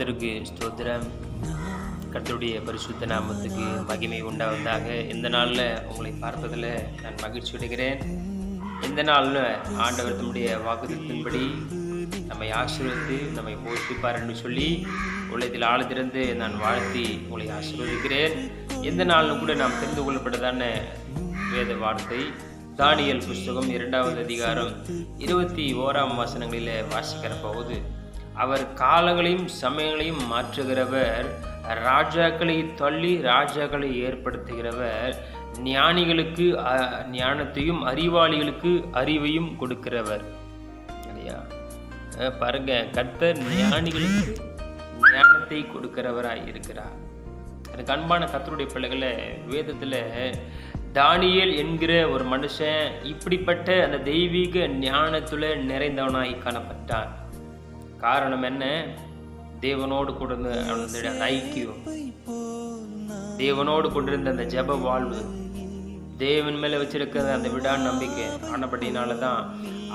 நாமத்திற்கு ஸ்தோத்திரம். கர்த்தருடைய பரிசுத்த நாமத்துக்கு மகிமை உண்டாவதாக. இந்த நாளில் உங்களை பார்ப்பதில் நான் மகிழ்ச்சி அடைகிறேன். இந்த நாளில் ஆண்டவர் தம்முடைய வாக்குத்தின்படி நம்மை ஆசீர்வதித்து நம்மை போஷிப்பார் என்று சொல்லி உள்ளத்தில் ஆழ்ந்திருந்து நான் வாழ்த்தி உங்களை ஆசீர்வதிக்கிறேன். எந்த நாளிலும் கூட நாம் தெரிந்து கொள்ளப்பட்டதான வேத வார்த்தை தானியல் புஸ்தகம் இரண்டாவது அதிகாரம் இருபத்தி ஓராம் வசனங்களில் வாசிக்கிற போது அவர் காலங்களையும் சமயங்களையும் மாற்றுகிறவர் ராஜாக்களை தள்ளி ராஜாக்களை ஏற்படுத்துகிறவர் ஞானிகளுக்கு ஞானத்தையும் அறிவாளிகளுக்கு அறிவையும் கொடுக்கிறவர். இல்லையா? பாருங்க கர்த்தர் ஞானிகளுக்கு ஞானத்தை கொடுக்கிறவராய் இருக்கிறார். எனக்கு அன்பான கத்தருடைய பிள்ளைகளை வேதத்தில் தானியல் என்கிற ஒரு மனுஷன் இப்படிப்பட்ட அந்த தெய்வீக ஞானத்துல நிறைந்தவனாய் காணப்பட்டான். காரணம் என்ன? தேவனோடு கொண்டு அவனுடைய ஐக்கியம். தேவனோடு கொண்டிருந்த அந்த ஜெப வாழ்வு. தேவன் மேலே வச்சிருக்கிற அந்த விடா நம்பிக்கை ஆனபடினால தான்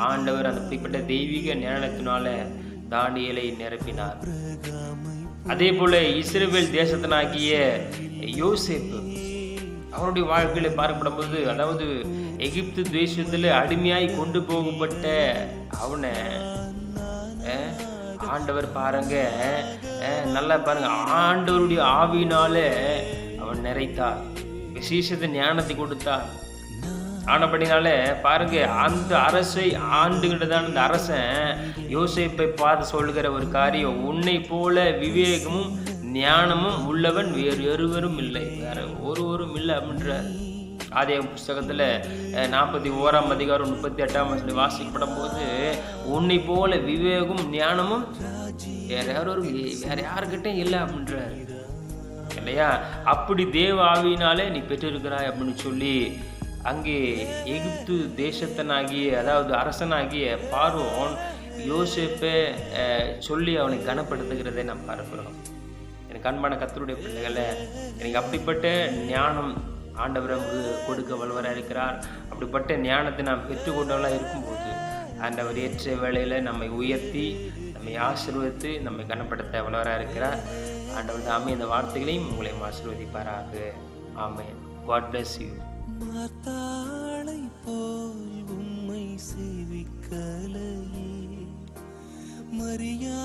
ஆண்டவர் அந்த குறிப்பிட்ட தெய்வீக ஞானத்தினால தானியலை நிரப்பினார். அதே போல இஸ்ரேல் தேசத்தினாகிய யோசேப்பு அவனுடைய வாழ்க்கையில பார்க்கப்படும் போது அதாவது எகிப்து தேசத்துல அடிமையாய் கொண்டு போகப்பட்ட அவனை ஆண்டவர் பாருங்க. அஹ், நல்லா பாருங்க. ஆண்டவருடைய ஆவினாலே அவன் நிறைத்தார் விசேஷத்தை ஞானத்தை கொடுத்தார். ஆனபடினால பாருங்க அந்த அரசை ஆண்டுகிட்டதான் அந்த அரசன் யோசிப்பை பார்த்து சொல்லுகிற ஒரு காரியம். உன்னை போல விவேகமும் ஞானமும் உள்ளவன் வேறு ஒருவரும் இல்லை. வேற ஒருவரும் இல்லை அப்படின்றார். ஆதிய புஸ்தகத்தில் நாற்பத்தி ஓராம் அதிகாரம் முப்பத்தி எட்டாம் வசனம் வாசிக்கப்படும் போது உன்னை போல விவேகம் ஞானமும் வேற யாரும் வேற யாருக்கிட்டையும் இல்லை அப்படின்றார். இல்லையா? அப்படி தேவ ஆவியினாலே நீ பெற்றிருக்கிறாய் அப்படின்னு சொல்லி அங்கே எகிப்து தேசத்தனாகிய அதாவது அரசனாகிய பார்வோன் யோசிப்பை சொல்லி அவனை கனப்படுத்துகிறதை நாம் பார்க்கிறோம். எனக்கு அன்பான கத்தருடைய பிள்ளைகளை எனக்கு அப்படிப்பட்ட ஞானம் ஆண்டவர் நமக்கு கொடுக்க வல்லவராக இருக்கிறார். அப்படிப்பட்ட ஞானத்தை நாம் பெற்றுக்கொண்டவர்களாக இருக்கும்போது ஆண்டவர் ஏற்ற வேலையில் நம்மை உயர்த்தி நம்மை ஆசீர்வதித்து நம்மை கனப்படுத்த வல்லவராக இருக்கிறார். ஆண்டவர் தாமே இந்த வார்த்தைகளையும் உங்களையும் ஆசீர்வதிப்பாராக. ஆமே காட் பிளஸ் யூ மார்த்தாளை போல் உம்மை சேவிக்கலையே. மரியா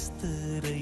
எஸ்தரை